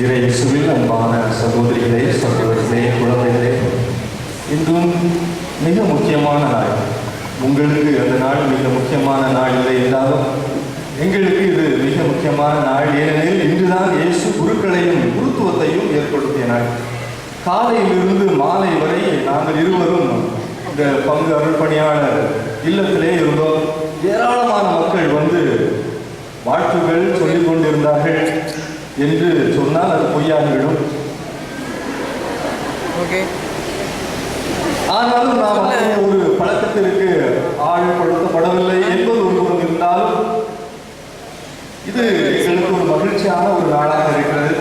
இயேசுவில் அன்பான சகோதரிகளே சகோதரிகளே குழந்தைகளே இன்றும் மிக முக்கியமான நாள். உங்களுக்கு அந்த நாள் மிக முக்கியமான நாள் இல்லை என்றாலும் எங்களுக்கு இது மிக முக்கியமான நாள். ஏனெனில் இன்றுதான் இயேசு குருக்களையும் குருத்துவத்தையும் ஏற்படுத்திய நாள். காலையிலிருந்து மாலை வரை நாங்கள் இருவரும் இந்த பங்கு அருள்பணியாளர் இல்லத்திலே இருந்தோம். ஏராளமான மக்கள் வந்து வாழ்த்துகள் சொல்லிக் கொண்டிருந்தார்கள். என்று சொன்னால் அது பொய்யாகிவிடும் ஓகே. ஆனாலும் நாம் ஒரு பழக்கத்திற்கு ஆழ்படுத்தப்படவில்லை என்பது ஒரு புறம் இருந்தாலும் இது எங்களுக்கு ஒரு மகிழ்ச்சியான ஒரு நாளாக இருக்கிறது.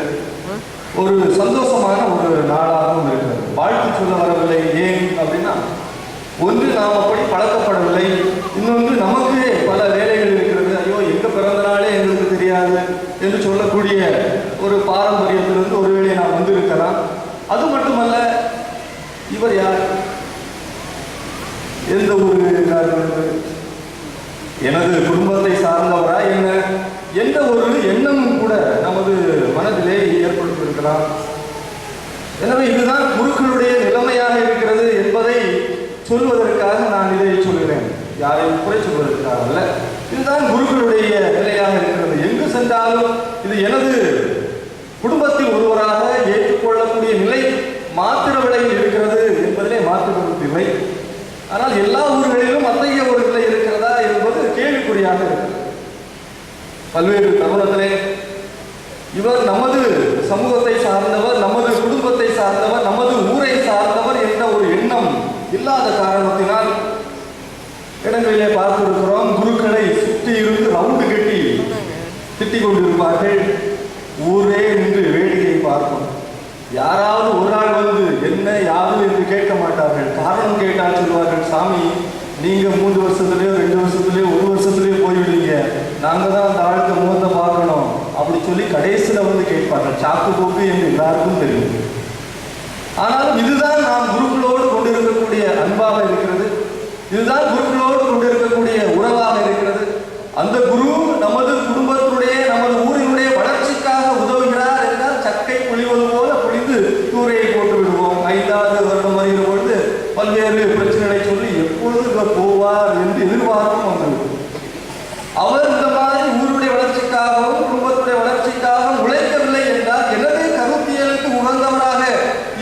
ஒரு சந்தோஷமான ஒரு நாளாகவும் இருக்கிறது. வாழ்த்து சொல்ல வரவில்லை ஏன் அப்படின்னா ஒன்று நாம் அப்படி பழக்கப்படவில்லை இன்னொன்று நமக்கு பல வேலைகள் இருக்கிறது ஐயோ எங்க பிறந்த நாளே எங்களுக்கு தெரியாது என்று சொல்லக்கூடிய ஒரு பாரம்பரியத்திலிருந்து ஒருவேளை நான் வந்திருக்கலாம். அது மட்டுமல்ல இவர் யார்? எந்த ஊருக்கார் எனது குடும்பத்தை சார்ந்தவரா என்ன? எந்த ஒரு எண்ணமும் கூட நமது மனதிலே ஏற்படுத்தியிருக்கலாம் எனவே இதுதான் குருக்களுடைய நிலைமையாக இருக்கிறது என்பதை சொல்வதற்காக நான் இதை சொல்கிறேன். யாரையும் குறை சொல்வதற்காக அல்ல. இதுதான் குருக்களுடைய நிலையாக இருக்கிறது. எங்கு சென்றாலும் இது எனது குடும்பத்தில் ஒருவராக ஏற்றுக்கொள்ளக்கூடிய நிலை மாத்திர விலையில் இருக்கிறது என்பதிலே மாற்று கருத்து ஆனால் எல்லா ஊர்களிலும் அத்தகைய ஒரு நிலை இருக்கிறதா என்பது கேள்விக்குறியாக இருக்கிறது. பல்வேறு தருணத்திலே இவர் நமது சமூகத்தை சார்ந்தவர் நமது குடும்பத்தை சார்ந்தவர் நமது ஊரை சார்ந்தவர் என்ற ஒரு எண்ணம் இல்லாத காரணத்தினால் இடங்களிலே பார்த்திருக்கிறோம் குருக்களை சுற்றி இருந்து ரவுண்டு கட்டி திட்டிக் கொண்டிருப்பார்கள் ஊரே நின்று வேடிக்கை பார்க்கும் யாராவது ஒரு நாள் வந்து என்ன யாரும் என்று கேட்க மாட்டார்கள். காரணம் கேட்டால் சொல்வார்கள் சாமி நீங்க மூன்று வருஷத்துலயோ ரெண்டு வருஷத்துலயோ ஒரு வருஷத்துலயோ போய்விடுவீங்க. நாங்க தான் அந்த ஆளுக்கு முகத்தை பார்க்கணும். அப்படி சொல்லி கடைசியில வந்து கேட்பார்கள். சாக்கு போக்கு என்று எல்லாருக்கும் தெரியும். ஆனாலும் இதுதான் நாம் குருக்களோடு கொண்டிருக்கக்கூடிய அன்பாக இருக்கிறது. இதுதான் குருக்களோடு கொண்டிருக்கக்கூடிய உறவாக இருக்கிறது. அந்த குரு நமது பல்வேறு பிரச்சனைகளை சொல்லி எப்பொழுது இவர் போவார் என்று எதிர்பார்ப்பும் வந்தது அவர் இந்த மாதிரி ஊருடைய வளர்ச்சிக்காகவும் குடும்பத்துடைய வளர்ச்சிக்காகவும் உழைக்கவில்லை என்றால் எனது கருத்தியலுக்கு உகந்தவராக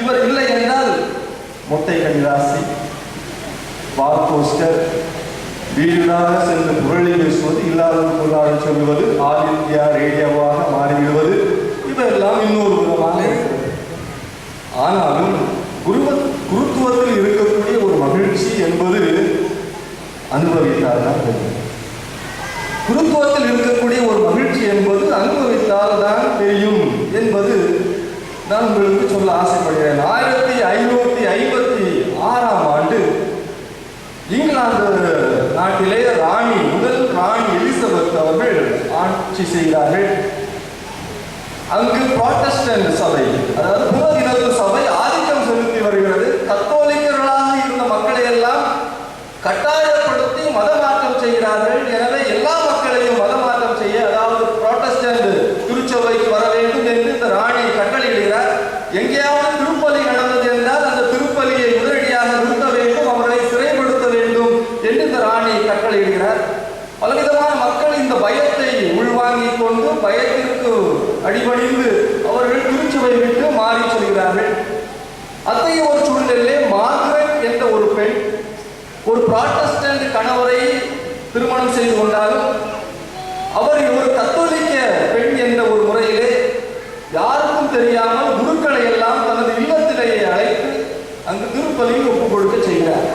இவர் இல்லை என்றால் மொட்டை கடிராசி வால் போஸ்டர் வீடாக சென்று புரளி பேசுவது இல்லாதது பொருளாக சொல்லுவது ஆல் இந்தியா ரேடியோவாக மாறிவிடுவது இதெல்லாம் இன்னொரு விதமாக ஆனாலும் குருவ குருத்துவத்தில் இருக்க ஒரு மகிழ்ச்சி என்பது அனுபவித்தால் தான் தெரியும். குருத்துவத்தில் இருக்கக்கூடிய ஒரு மகிழ்ச்சி என்பது அனுபவித்தால் தான் தெரியும் என்பது நான் உங்களுக்கு சொல்ல ஆசைப்படுகிறேன். ஆயிரத்தி ஐநூத்தி ஐம்பத்தி ஆறாம் ஆண்டு இங்கிலாந்து நாட்டிலே ராணி முதல் ராணி எலிசபெத் அவர்கள் ஆட்சி செய்கிறார்கள் அங்கு புராட்டஸ்டன்ட் சபை அதாவது புறதினத்து சபை ஆதிக்கம் செலுத்தி வருகிறது. கத்தோலிக்கர்களாக இருந்த மக்களை எல்லாம் கட்டாயப்படுத்த மதமாற்றம் செய்கிறார்கள் எனவே எல்லா மக்களையும் மதமாற்றம் செய்ய அதாவது புரோட்டஸ்டன்ட் திருச்சபைக்கு வர வேண்டும் என்று இந்த ராணி கட்டளையிடுகிறார். எங்கேயாவது திருப்பலி நடந்தது என்றால் அந்த திருப்பலியை உடனடியாக நிறுத்த வேண்டும் அவர்களை சிறைப்படுத்த வேண்டும் என்று இந்த ராணி கட்டளையிடுகிறார். பலவிதமான மக்கள் இந்த பயத்தை உள்வாங்கிக் கொண்டு பயத்திற்கு அடிபணிந்து அவர்கள் திருச்சபை விட்டு மாறி செல்கிறார்கள். அத்தகைய ஒரு சூழ்நிலையிலே மார்கரெட் என்ற ஒரு பெண் ஒரு ப்ராட்டஸ்டன்ட் கணவரை திருமணம் செய்து கொண்டாலும் அவர் ஒரு கத்தோலிக்க பெண் என்ற ஒரு முறையிலே யாருக்கும் தெரியாமல் குருக்களை எல்லாம் தனது இல்லத்திலேயே அழைத்து அங்கு திருப்பலியில் ஒப்புக் கொடுக்க செய்கிறார்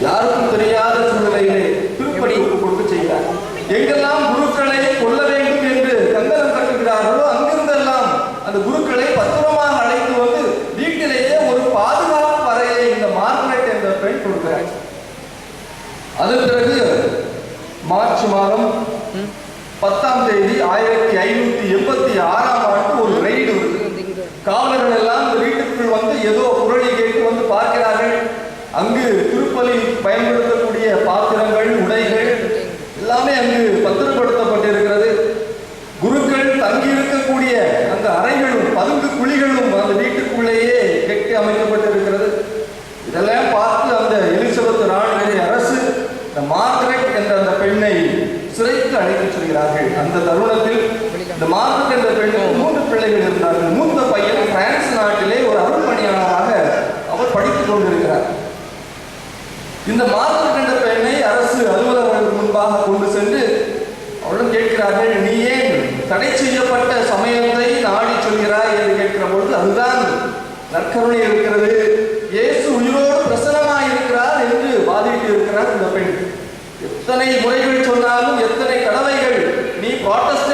யாருக்கும் தெரியாத சூழ்நிலையிலே திருப்பலி ஒப்புக் கொடுக்க செய்கிறார் எங்கெல்லாம் குருக்களை கொல்ல வேண்டும் என்று கங்கணம் கட்டுகிறார்களோ அங்கிருந்தெல்லாம் அந்த குருக்களை பத்திரமாக அழைத்து வந்து வீட்டிலேயே ஒரு பாதுகாப்பு அறையை இந்த மார்கரெட் என்ற பெண் கொடுக்கிறார் அதன் பிறகு மார்ச் மாதம் பத்தாம் தேதி ஆயிரத்தி ஐநூத்தி எண்பத்தி ஆறாம் ஆண்டு ஒரு ரெய்டு காவலர்கள் எல்லாம் இந்த வீட்டுக்குள் வந்து ஏதோ புரளி கேட்டு வந்து பார்க்கிறார்கள். அங்கு திருப்பலி பயன்படுத்தக்கூடிய பாத்திரங்கள் உடைகள் எல்லாமே அங்கு பத்திரப்படுத்தப்பட்டிருக்கிறது. குருக்கள் தங்கியிருக்கக்கூடிய அந்த அறைகளும் பதுங்கு அமைக்கப்பட்டிருக்கிறது. இதெல்லாம் பார்த்து அந்த எலிசபெத் ராணுவ அரசு இந்த மார்கரெட் என்ற அந்த பெண்ணை சிறைக்கு அழைத்துச் செல்கிறார்கள். அந்த தருணத்தில் இந்த மார்க் என்ற பெண்ணுக்கு மூன்று பிள்ளைகள் இருந்தார்கள். மூத்த பையன் பிரான்ஸ் நாட்டிலே ஒரு அருள்பணியாளராக அவர் படித்துக் கொண்டிருக்கிறார். இந்த மார்க் என்ற பெண்ணை அரசு அலுவலர்களுக்கு முன்பாக கொண்டு சென்று அவளும் கேட்கிறார்கள் நீ ஏன் தடை செய்யப்பட்ட சமயத்தை நாடி சொல்கிறாய்? என்று கேட்கிற பொழுது அதுதான் நற்கருணை இருக்கிறது. இயேசு உயிரோடு பிரசனமாய் இருக்கிறார் என்று வாதிட்டு இருக்கிறார் இந்த பெண். எத்தனை முறைகள் சொன்னாலும் எத்தனை கடவைகள் நீ ப்ராட்டஸ்ட்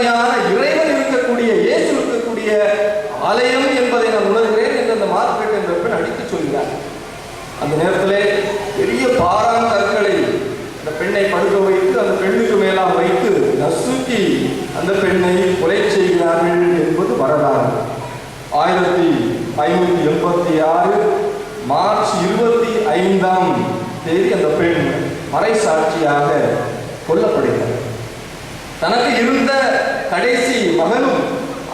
உண்மையான இறைவன் இருக்கக்கூடிய இயேசு இருக்கக்கூடிய ஆலயம் என்பதை நான் உணர்கிறேன் என்று அந்த மார்க்கெட் என்ற பெண் அடித்து சொல்கிறார் அந்த நேரத்திலே பெரிய பாறாங் கற்களை அந்த பெண்ணை படுக்க வைத்து அந்த பெண்ணுக்கு மேலாம் வைத்து நசுக்கி அந்த பெண்ணை கொலை செய்கிறார்கள் என்பது வரலாறு. ஆயிரத்தி ஐநூத்தி எண்பத்தி ஆறு மார்ச் இருபத்தி ஐந்தாம் தேதி அந்த பெண் மறைசாட்சியாக கொல்லப்படுகிறார் தனக்கு கடைசி மகனும்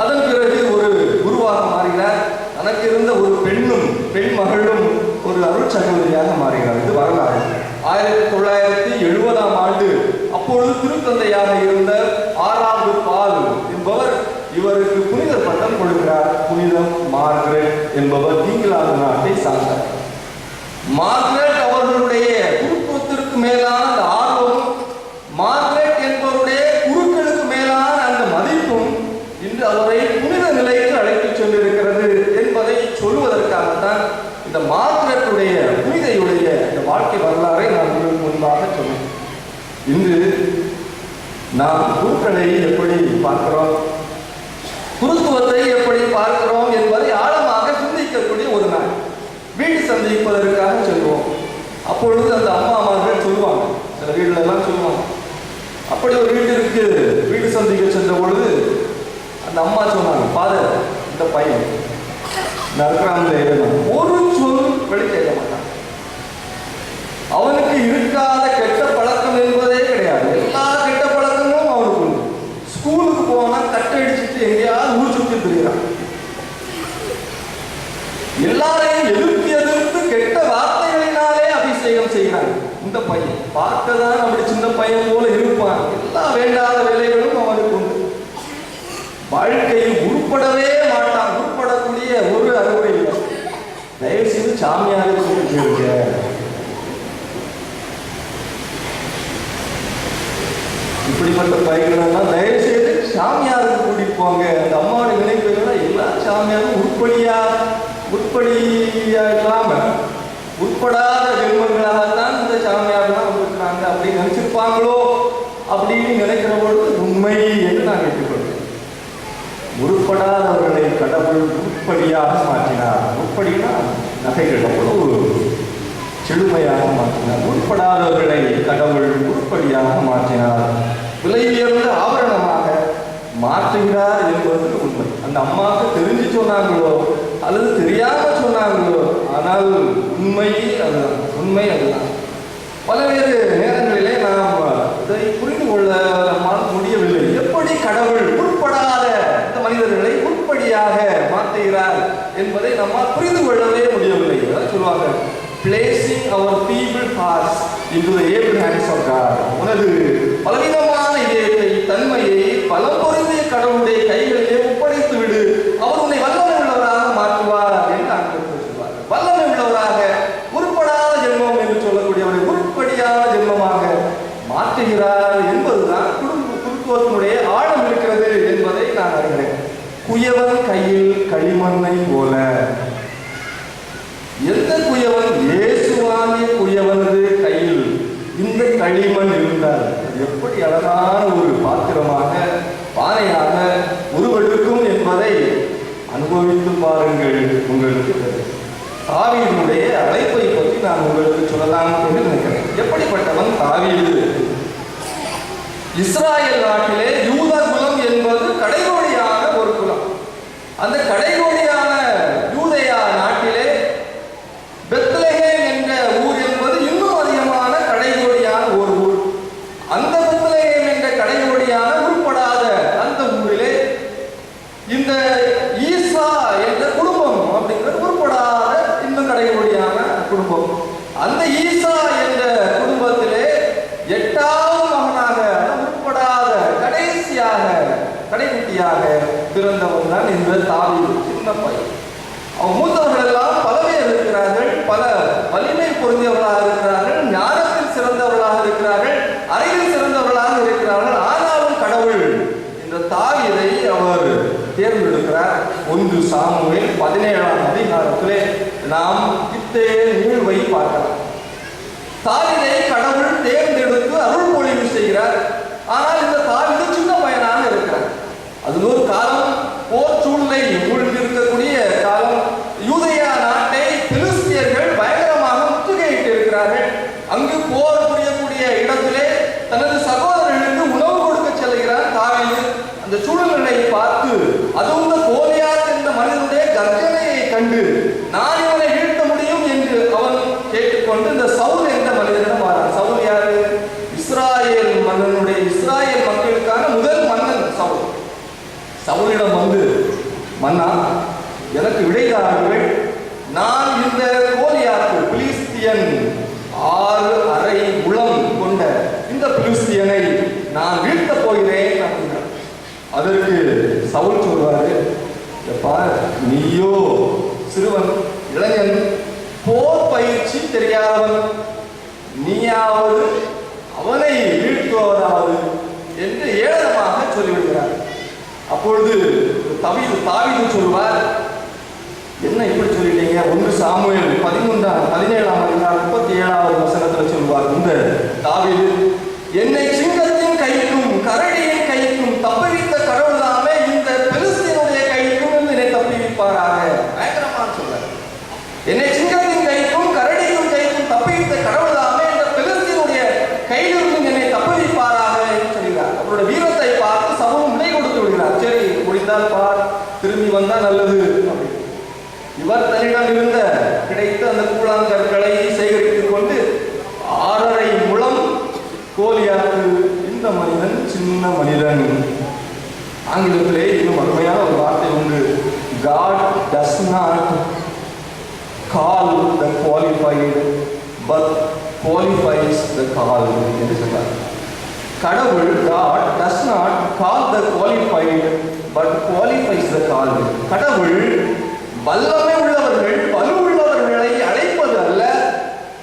அதன் பிறகு ஒரு குருவாக மாறுகிறார். தனக்கு இருந்த ஒரு பெண்ணும் பெண் மகளும் ஒரு அருட்சகோதரியாக மாறுகிறார். இது வரலாறு. ஆயிரத்தி தொள்ளாயிரத்தி எழுபதாம் ஆண்டு அப்பொழுது திருத்தந்தையாக இருந்த ஆறாவது பால் என்பவர் இவருக்கு புனித பட்டம் கொடுக்கிறார். புனிதம் மார்கரெட் என்பவர் இங்கிலாந்து நாட்டை சார்ந்தார் மார்கரெட் அவர்களுடைய குடும்பத்திற்கு மேலான அந்த ஆர்வமும் மார்கரெட் என்பவருடைய குருக்களுக்கு மேலான அந்த மதிப்பும் இன்று அவரை புனித நிலைக்கு அழைத்து சென்றிருக்கிறது என்பதை சொல்வதற்காகத்தான் இந்த மார்கரெட்டுடைய புனிதையுடைய இந்த வாழ்க்கை வரலாறை நான் உங்களுக்கு முன்பாக சொன்னேன் இன்று நாம் குருக்களை எப்படி பார்க்கிறோம்? குருத்துவத்தை எப்படி பார்க்கிறோம் என்பதை ஆழமாக சிந்திக்கக்கூடிய ஒரு நாள். வீடு சந்திப்பதற்காக செல்வோம். அப்பொழுது அந்த அம்மாமார்கள் சொல்லுவாங்க. சில வீடுல எல்லாம் சொல்லுவாங்க. அப்படி ஒரு வீட்டிற்கு வீடு சந்திக்க சென்ற பொழுது அந்த அம்மா சொன்னாங்க ஃபாதர் இந்த பையன் நற்கிராமத்தில் ஒரு சொல் வெளி கேட்க மாட்டான். அவனுக்கு இருக்காத கெட்ட பழக்கம் என்பதே கிடையாது. எல்லா கெட்ட பழக்கங்களும் அவனுக்கு உண்டு. ஸ்கூலுக்கு போனா கட்டை அடிச்சுட்டு எங்கேயாவது ஊர் சுற்றி திரிகிறான் எல்லாரையும் எதிர்த்து எதிர்த்து கெட்ட வார்த்தைகளினாலே அபிஷேகம் செய்கிறாங்க இந்த பையன் பார்க்கதான் அப்படி சின்ன பையன் போல இருப்பான் எல்லா வேண்டாத வேலைகளும் அவனுக்கு உண்டு வாழ்க்கையில் உருப்படவே மாட்டான். உருப்படக்கூடிய ஒரு அறுவடை இல்லை. தயவு செய்து சாமியாக கூப்பிட்டு இப்படிப்பட்ட பயிர்களெல்லாம் தயவு செய்து சாமியாருக்கு கூட்டிட்டு போங்க. அந்த அம்மாவோட நினைப்புகள் எல்லா சாமியாரும் உட்படியா உட்படியா இல்லாம உட்படாத ஜென்மங்களாகத்தான் இந்த சாமியார்லாம் வந்திருக்கிறாங்க. அப்படின்னு நினைச்சிருப்பாங்களோ அப்படின்னு நினைக்கிற பொழுது உண்மை என்று நான் ஏற்றுக்கொள்கிறேன் உருப்படாதவர்களை கடவுள் உருப்படியாக மாற்றினார். உருப்படினா நகைகள் அவ்வளவு செழுமையாக மாற்றினார். உருப்படாதவர்களை கடவுள் உருப்படியாக மாற்றினார். விலை உயர்ந்த ஆபரணமாக மாற்றுகிறார் என்பது உண்மை. அந்த அம்மாவுக்கு தெரிஞ்சு சொன்னாங்களோ அல்லது தெரியாம சொன்னாங்களோ ஆனால் உண்மை அதுதான். உண்மை அதுதான். பல்வேறு நேரங்களிலே நாம் இதை புரிந்து கொள்ள நம்மால் முடியவில்லை எப்படி கடவுள் உட்படாத இந்த மனிதர்களை உட்படியாக மாற்றுகிறார் என்பதை நம்மால் புரிந்து கொள்ளவே முடியவில்லை சொல்லுவாங்க. Blessing our people hearts into the able hands of God உனது பலவிதமான இதயத்தை தன்மையை பலம் பொருந்திய கடவுளுடைய கைகளிலே ஒப்படைத்து விடு அவர் உன்னை வல்லமை உள்ளவராக மாற்றுவார் என்று ஆங்கிலத்தில் சொல்வார் வல்லமை உள்ளவராக உருப்படாத ஜென்மம் என்று சொல்லக்கூடியவரை உருப்படியான ஜென்மமாக மாற்றுகிறார் என்பதுதான் குடும்ப குருத்துவத்தினுடைய ஆழம் இருக்கிறது என்பதை நான் அறிகிறேன் குயவன் கையில் களிமண்ணை போல எந்த குயவன் இயேசுவாகிய குயவனது கையில் இந்த களிமண் இருந்தால் அது எப்படி அழகான ஒரு பாத்திரமாக பானையாக உருவெடுக்கும் என்பதை அனுபவித்து பாருங்கள் உங்களுக்கு. தாவியினுடைய அழைப்பை பற்றி நான் உங்களுக்கு சொல்லலாம் என்று நினைக்கிறேன். எப்படிப்பட்டவன் தாவியது இஸ்ராயல் நாட்டிலே பிறந்தவன் தான் இந்த தாவி சின்ன பையன். அவன் மூத்தவர்கள் எல்லாம் பல பேர் இருக்கிறார்கள். பல வலிமை பொருந்தியவர்களாக இருக்கிறார்கள். ஞானத்தில் சிறந்தவர்களாக இருக்கிறார்கள். அறிவில் சிறந்தவர்களாக இருக்கிறார்கள். ஆனாலும் கடவுள் இந்த தாவிதை அவர் தேர்ந்தெடுக்கிறார். ஒன்று சாமுவேல் பதினேழாம் அதிகாரத்திலே நாம் இத்தகைய நிகழ்வை பார்க்கலாம். தாவிதை கடவுள் தேர்ந்தெடுத்து அருள் பொழிவு செய்கிறார் ஆனால் இந்த தாவிது சின்ன பையனாக இருக்கிறார் அது ஒரு காலம் போர் சூழ்நிலை மூழ்கி இருக்கக்கூடிய காலம் யூதயா நாட்டை பிலிஸ்தியர்கள் பயங்கரமாக முற்றுகையிட்டு இருக்கிறார்கள் அங்கு போர் புரியக்கூடிய இடத்திலே தனது சகோதரர்களுக்கு உணவு கொடுக்க செல்கிறார் தாவீது அந்த சூழ்நிலையை பார்த்து அதுவும் இந்த கோலியாத் என்ற மனிதனுடைய கர்ஜனையை கண்டு நான் இவனை வீழ்த்த முடியும் என்று அவன் கேட்டுக்கொண்டு இந்த சவுல் என்ற மனிதனிடம் மாறான் சவுல் யாரு இஸ்ராயேல் மன்னனுடைய இஸ்ராயேல் மக்களுக்கான முதல் மன்னன் சவுல் சவுலிடம் வந்து மன்னா எனக்கு விடை தாருங்கள் நான் இந்த கோலியாத்து பிலிஸ்தியன் ஆறு அரை உளம் கொண்ட இந்த பிலிஸ்தியனை நான் வீழ்த்தப் போகிறேன் அப்படின்னார் அதற்கு சவுல் சொல்வாரு எப்பா நீயோ சிறுவன் இளைஞன் போர் பயிற்சி தெரியாதவன் நீயாவது அவனை வீழ்த்துவதாவது என்று ஏளனமாக சொல்லிவிடுகிறார். அப்பொழுது தவிது தாவிது சொல்வார் என்ன இப்படி சொல்லிட்டீங்க? ஒன்று சாமுவேல் பதிமூன்றாம் பதினேழாம் அதிகாரம் முப்பத்தி ஏழாவது வசனத்தில் சொல்வார் இந்த தாவிது என்னை தான் நல்லது. இவர் தன்னிடம் இருந்த கிடைத்த அந்த கூழாங்கற்களை சேகரித்துக் கொண்டு ஆறரை முழம் கோலியாக்கு இந்த மனிதன் சின்ன மனிதன். ஆங்கிலத்திலே இன்னும் அருமையான ஒரு வார்த்தை உண்டு. God does not call the qualified but qualifies the call என்று சொன்னார். கடவுள் God does not call the qualified but qualifies the call கடவுள் வல்லமை உள்ளவர்கள் வலு உள்ளவர்களை அழைப்பது அல்ல.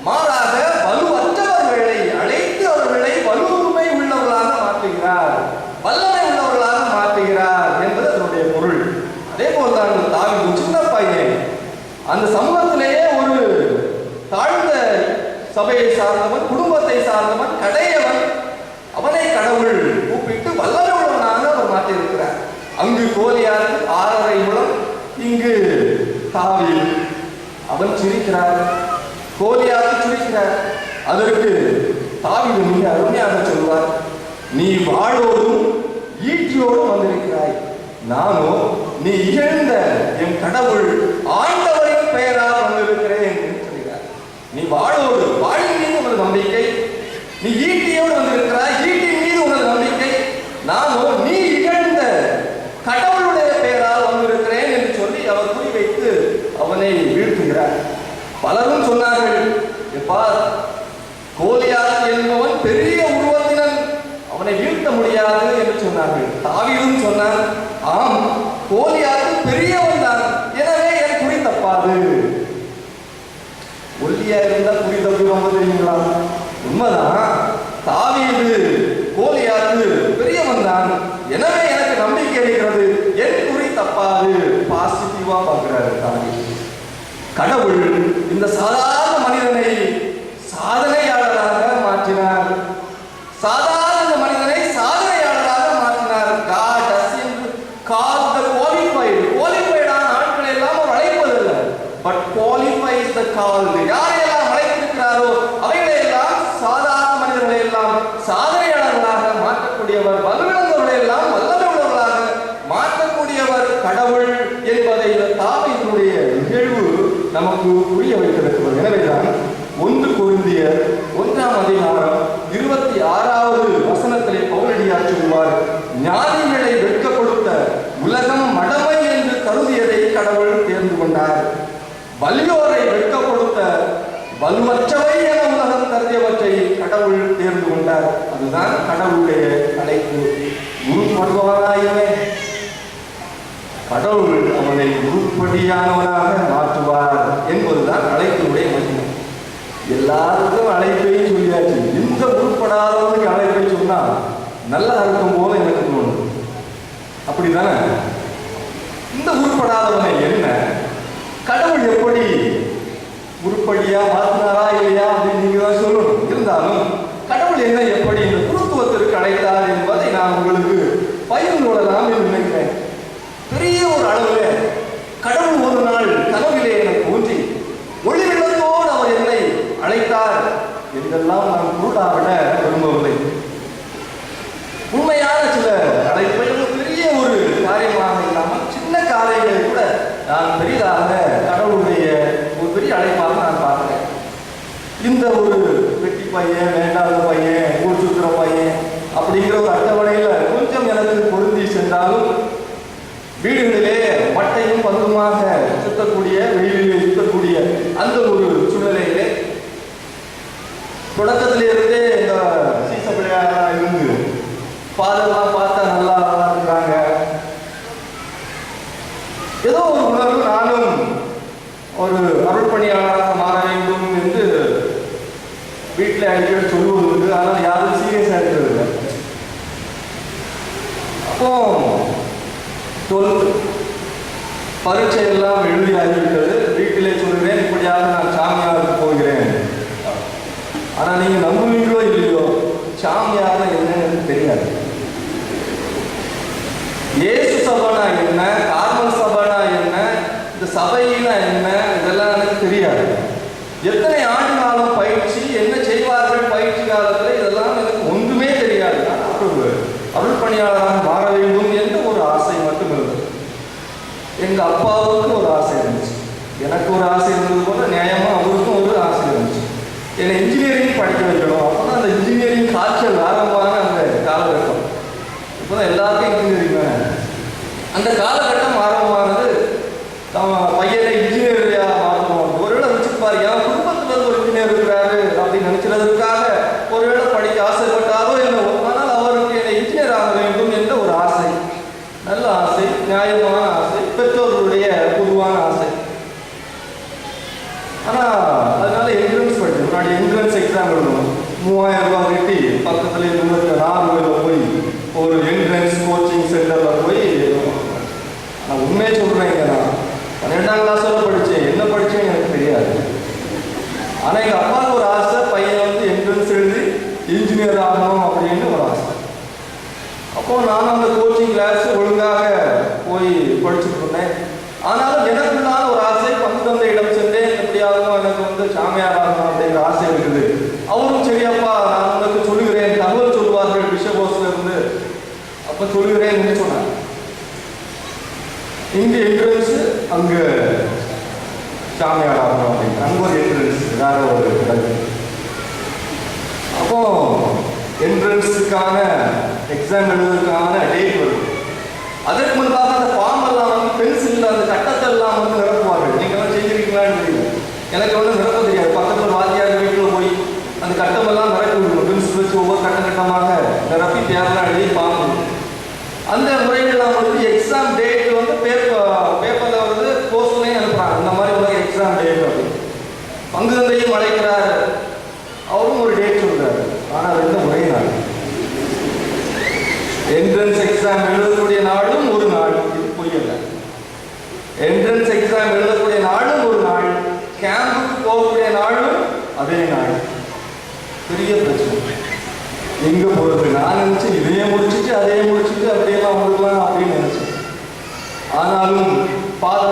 மாறாக வலுவற்றவர்களை அழைத்து அவர்களை வலுமை உள்ளவர்களாக மாற்றுகிறார். வல்லமை உள்ளவர்களாக மாற்றுகிறார் என்பது அதனுடைய பொருள். அதே போல் தான் தாவி சின்ன பையன். அந்த சமூகத்திலேயே ஒரு தாழ்ந்த சபையை சார்ந்தவன் குடும்பத்தை சார்ந்தவன் கடையவன் அவனை கடவுள் கூப்பிட்டு வல்லமை உள்ளவனாக அவர் மாற்றியிருக்கிறார். அங்கு கோலியார் ஆறரை மூலம் இங்கு தாவி அவன் சிரிக்கிறார். கோலியார் சிரிக்கிறார். அதற்கு தாவீது மிக அருமையாக சொல்வார் நீ வாழோடும் ஈட்டியோடும் வந்திருக்கிறாய். நானோ நீ இகழ்ந்த என் கடவுள் ஆண்டவரின் பெயரால் வந்திருக்கிறேன் என்று சொல்கிறார். நீ வாழோடு வாழின் மீது உனது நம்பிக்கை நீ ஈட்டியோடு வந்திருக்கிறாய் ஈட்டின் மீது உனது நம்பிக்கை. நானோ நீ இகழ்ந்த கடவுளுடைய பெயரால் வந்திருக்கிறேன் என்று சொல்லி அவர் குறிவைத்து அவனை வீழ்த்துகிறார். பலரும் சொன்னார்கள் எப்பா கோலியாத் என்பவன் பெரிய உருவத்தினன். அவனை வீழ்த்த முடியாது என்று சொன்னார்கள். தாவியும் சொன்னான் ஆம் கோலியாத்து பெரியவன் தான். எனவே என் குறி தப்பாது. ஒல்லியா இருந்தால் குறி தப்பிடுவாங்க தெரியுங்களா? உண்மைதான் தாவீது கோலியாத்து பெரியவன் தான் எனவே எனக்கு நம்பிக்கை இருக்கிறது. என் குறி தப்பாது. பாசிட்டிவா பார்க்கிறாரு தாவீது. கடவுள் இந்த சாதாரண மனிதனை சாதனையாளராக மாற்றினார். அவர் ஞானிகளை வெட்க கொடுத்த உலகம் மடமை என்று கருதியதை கடவுள் தேர்ந்து கொண்டார். வலியோரை வெட்க கொடுத்த வலுவற்றவை என உலகம் கருதியவற்றை கடவுள் தேர்ந்து கொண்டார். அதுதான் கடவுளுடைய அழைப்பு. உருப்படுபவனாயவே கடவுள் அவனை உருப்படியானவனாக மாற்றுவார் என்பதுதான் அழைப்பினுடைய மகிமை. எல்லாருக்கும் அழைப்பையும் சொல்லியாச்சு. இந்த உருப்படாதவனுக்கு அழைப்பை சொன்னால் நல்லா இருக்கும் போல எனக்கு தோணும் அப்படி தானே இந்த உருப்படாதவனை என்ன? கடவுள் எப்படி உருப்படியா மாத்தினாரா இல்லையா அப்படின்னு நீங்க தான் சொல்லணும். இருந்தாலும் கடவுள் என்ன எப்படி இந்த குருத்துவத்திற்கு அடைகிறார் என்பதை நான் உங்களுக்கு பயிர் கொள்ளலாம் நினைக்கிறேன். பெரிய ஒரு அளவில் கடவுள் ஒரு நாள் கனவிலே எனக்கு ஊற்றி ஒளி அவர் என்னை அழைத்தார். என்றெல்லாம் நான் கூடாவிட Amen. பரீட்சை எல்லாம் எழுதி ஆகிவிட்டது. வீட்டிலே சொல்கிறேன் இப்படியாக நான் சாமியாருக்கு போகிறேன். ஆனால் நீங்கள் நம்ப vayamos Моємо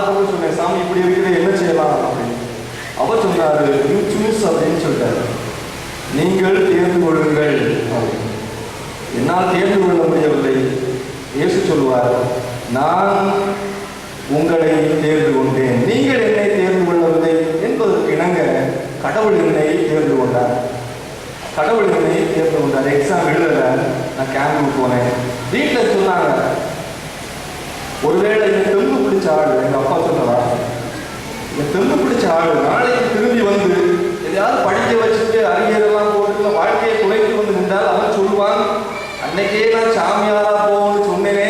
ஆண்டவர் சொன்னேன் சாமி இப்படி இருக்குது என்ன செய்யலாம்? அப்படின்னு. அவர் சொன்னாரு யூ சூஸ் அப்படின்னு சொல்லிட்டாரு. நீங்கள் தேர்ந்து கொள்ளுங்கள் அப்படின்னு. என்னால் தேர்ந்து கொள்ள முடியவில்லை. இயேசு சொல்வார் நான் உங்களை தேர்ந்து கொண்டேன். நீங்கள் என்னை தேர்ந்து கொள்ளவில்லை என்பதற்கு இணங்க கடவுள் என்னை தேர்ந்து கொண்டார். கடவுள் என்னை தேர்ந்து கொண்டார். எக்ஸாம் எழுதல நான் கேம்புக்கு போனேன். வீட்டில் சொன்னாங்க ஒருவேளை மட்டும் பிடிச்ச ஆள் எங்கள் அப்பா சொன்ன வார்த்தை. இந்த தெம்பு பிடிச்ச ஆள் நாளைக்கு திரும்பி வந்து எதையாவது படிக்க வச்சுட்டு அறிஞரெல்லாம் போட்டு வாழ்க்கையை குறைக்கு வந்து நின்றால் அவன் சொல்லுவான் அன்னைக்கே நான் சாமியாரா போன்னு சொன்னேனே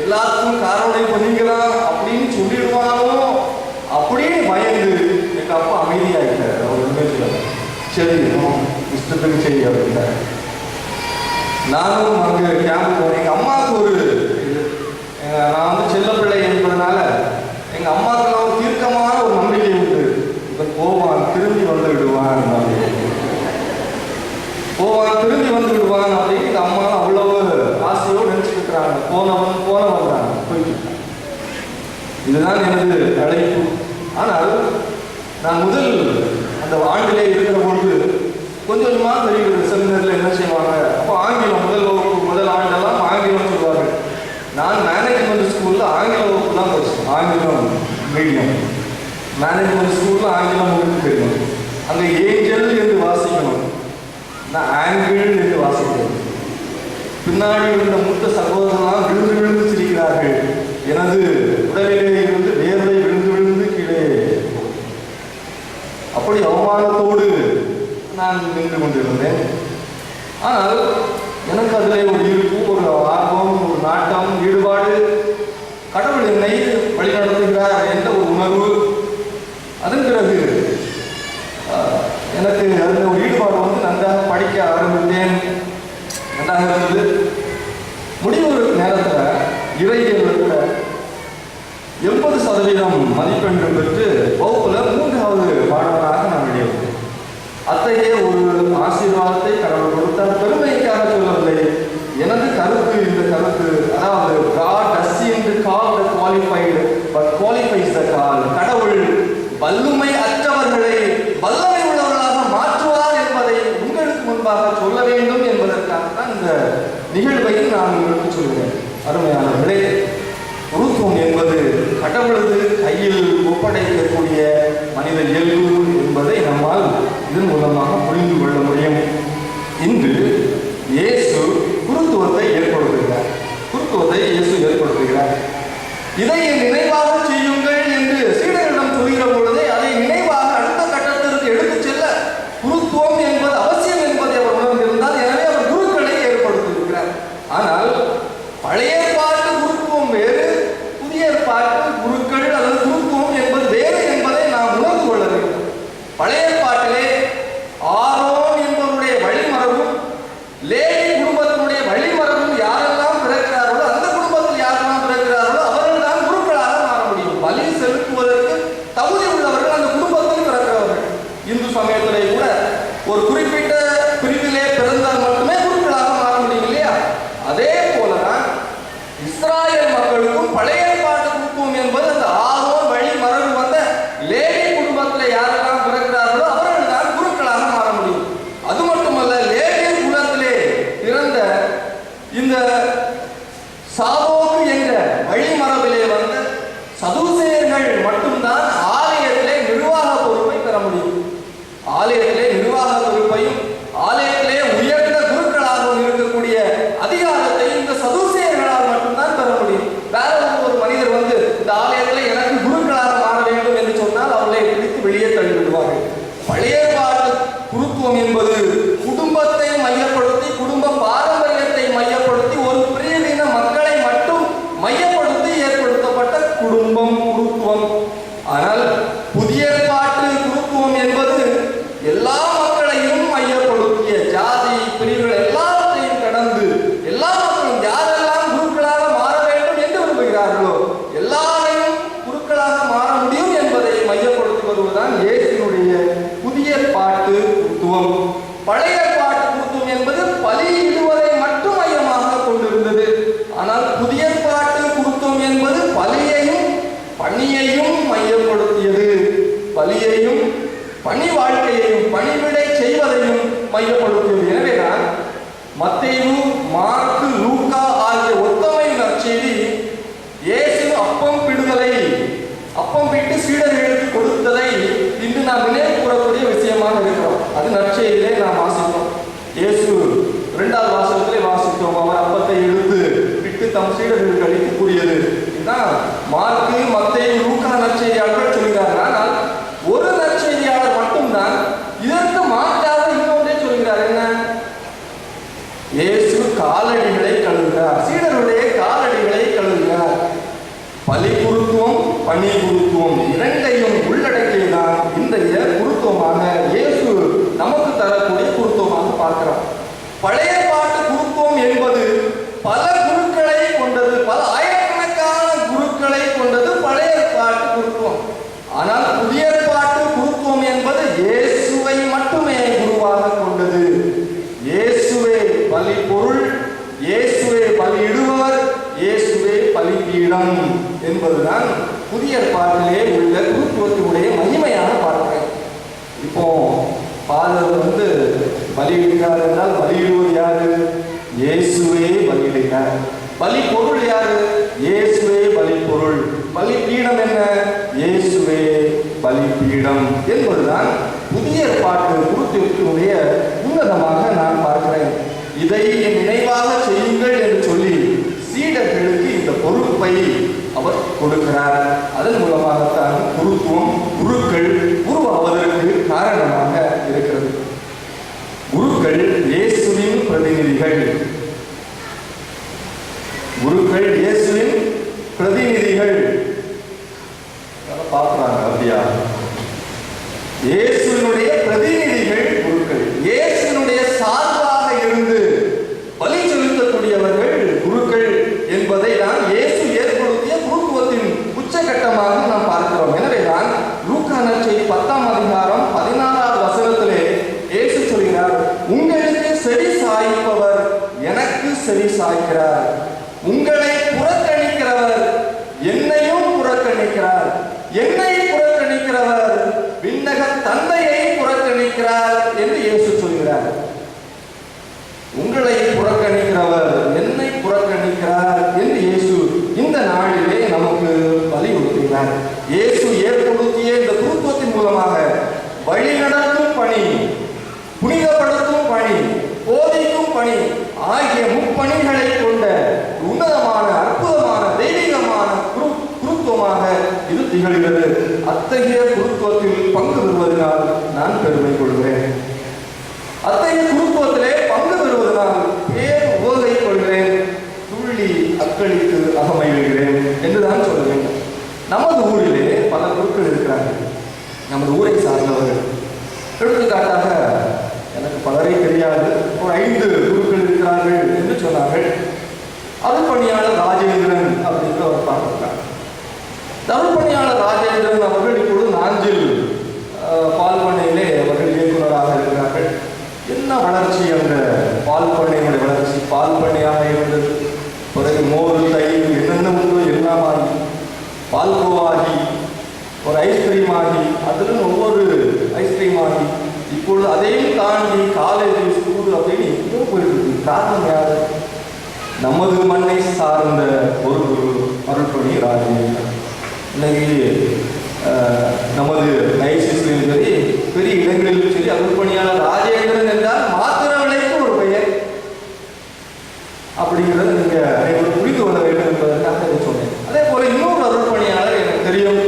எல்லாத்துக்கும் காரணம் பண்ணிக்கலாம் அப்படின்னு சொல்லிடுவானோ? அப்படியே பயந்து எங்க அப்பா அமைதியாகிட்டார் அவர் உண்மையில சரி இஷ்டத்துக்கு சரி அப்படின்ட்டார். நானும் அங்கே கேம்ப் போனேன். எங்கள் அம்மாவுக்கு ஒரு நான் வந்து செல்ல பிள்ளை திரும்பி வந்து விடுவான் அப்படின்னு. போவான் திரும்பி வந்து விடுவான் அப்படின்னு எங்கள் அம்மா அவ்வளவு ஆசையோடு நினச்சிட்டு இருக்கிறாங்க போனவன் போனவன் தான் போயிட்டு இதுதான் எனது அழைப்பு. ஆனால் நான் முதல் அந்த ஆண்டிலே இருக்கிற பொழுது கொஞ்சம் கொஞ்சமாக தெரிகிறது செமினரில் என்ன செய்வாங்க. அப்போ ஆங்கிலம் முதல் வகுப்பு முதல் ஆண்டெல்லாம் ஆங்கிலம் சொல்லுவாங்க நான் மேனேஜ்மெண்ட் ஸ்கூலில் ஆங்கில வகுப்பு தான் படிச்சேன். ஆங்கிலம் மீடியம் மேனேஜ்மெண்ட் ஸ்கூலில் ஆங்கிலம் உங்களுக்கு தெரியும் அந்த ஏஞ்சல் என்று வாசிக்கணும். நான் ஆங்கிள் என்று வாசிக்கணும். பின்னாடி இருந்த மூத்த சகோதரர்களாம் விழுந்து விழுந்து சிரிக்கிறார்கள். எனது உடலிலே இருந்து வேர்வை விழுந்து விழுந்து கீழே போகும். அப்படி அவமானத்தோடு நான் நின்று கொண்டிருந்தேன். ஆனால் எனக்கு அதில் ஒரு இருப்பு ஒரு ஆர்வம் ஒரு நாட்டம் ஈடுபாடு. கடவுள் என்னை வழிநடத்துகிறார் என்ற ஒரு உணர்வு அதன் பிறகு ஆஹ், எனக்கு அதில் ஒரு ஈடுபாடு வந்து நன்றாக படிக்க ஆரம்பித்தேன் நன்றாக இருந்தது முடிவு நேரத்தில் இறையியல் கூட எண்பது சதவீதம் மதிப்பெண்கள் பெற்று வகுப்பில் மூன்றாவது மாணவனாக நான் வெளியே வந்தேன் அத்தகைய ஒரு ஆசீர்வாதத்தை கடவுள் கொடுத்தார் பெருமைக்காக சொல்லவில்லை எனது கருத்து இந்த கருத்து அதாவது God doesn't call the qualified but qualifies the call கடவுள் வல்லுமை அற்றவர்களை வல்லமை உள்ளவர்களாக மாற்றுவார் என்பதை உங்களுக்கு முன்பாக சொல்ல வேண்டும் என்பதற்காக தான் இந்த நிகழ்வை நான் உங்களுக்கு சொல்கிறேன் அருமையானவர்களே உருத்துவம் என்பது கடவுளது கையில் ஒப்படைக்கக்கூடிய மனித இயல்பு என்பதை நம்மால் இதன் மூலமாக புரிந்து கொள்ள முடியும். இன்று அநீகுருத்துவம் இரண்டையும் உள்ளடக்கியதான் இன்றைய குருத்துவமாக இயேசு நமக்கு தரக்கூடிய குருத்துவமாக பார்க்கிறோம் பழைய பாட்டு குருத்துவம் என்பது பல குருக்களை கொண்டது பல ஆயிரக்கணக்கான குருக்களை கொண்டது பழைய பாட்டு குருத்துவம். ஆனால் புதிய பாட்டு குருத்துவம் என்பது இயேசுவை மட்டுமே குருவாக கொண்டது. இயேசுவே பலி பொருள் இயேசுவே பலியிடுபவர் இயேசுவே பலிபீடம் என்பதுதான் புதிய பாட்டிலே உள்ள குருத்துவத்தினுடைய மகிமையான பாட்டு இப்போ பாதர் வந்து பலியிடுகிறார் என்றால் பலியிடுவது யாரு? இயேசுவே பலியிடுகிறார். பலி பொருள் யாரு? இயேசுவே பலி பொருள் பலி பீடம் என்ன? இயேசுவே பலிபீடம் என்பதுதான் புதிய பாட்டு குருத்துவத்தினுடைய உன்னதமாக நான் பார்க்கிறேன். இதை என் நினைவாக செய்யுங்கள் என்று சொல்லி சீடர்களுக்கு இந்த பொறுப்பை அவர் கொடுக்கிறார். அதன் மூலமாகத்தான் குருத்துவம் era இருக்கிறது. அத்தகைய குருத்துவத்தில் பங்கு பெறுவதனால் நான் பெருமை கொள்கிறேன் அத்தகைய குருத்துவத்திலே பங்கு பெறுவதனால் பேர் உவகை கொள்கிறேன் துள்ளி அக்களித்து அகமகிழ்கிறேன் என்றுதான் சொல்ல வேண்டும் நமது ஊரிலே பல குருக்கள் இருக்கிறார்கள். நமது ஊரை சார்ந்தவர்கள். எடுத்துக்காட்டாக எனக்கு பலரை தெரியாது. ஒரு ஐந்து குருக்கள் இருக்கிறார்கள் என்று சொன்னார்கள். அருள்பணியாளர் ராஜேந்திரன் அப்படின்னு ஒரு பார்த்துருக்காங்க தமிழ்பணியாளர் ராஜேந்திரன் அவர்கள் இப்பொழுது நாஞ்சில் அஹ், பால் பண்ணையிலே அவர்கள் இயக்குநராக இருக்கிறார்கள். என்ன வளர்ச்சி அந்த பால் பண்ணையினுடைய வளர்ச்சி பால் பண்ணையாக இருந்தது. பிறகு மோர் தயிர் என்னென்ன உண்டு எல்லாம் ஆகி பால்கோவாகி ஒரு ஐஸ்கிரீம் ஆகி அதிலும் ஒவ்வொரு ஐஸ்கிரீம் ஆகி இப்பொழுது அதையும் தாண்டி காலேஜ் ஸ்கூல் அப்படின்னு இன்னும் போயிருக்கு காரணம் யார்? நமது மண்ணை சார்ந்த ஒரு குரு அருள்பணி ராஜேந்திரன். இன்னைக்கு நமது ஐசிசிலும் சரி பெரிய இடங்களிலும் சரி அருப்பணியாளர் ராஜேந்திரன் என்றால் மாத்திர ஒரு பெயர். அப்படிங்கிறத நீங்க அனைவரும் புரிந்து கொள்ள வேண்டும் என்பதற்காக சொன்னேன். அதே போல இன்னொரு அருப்பணியாளர் எனக்கு தெரியும்.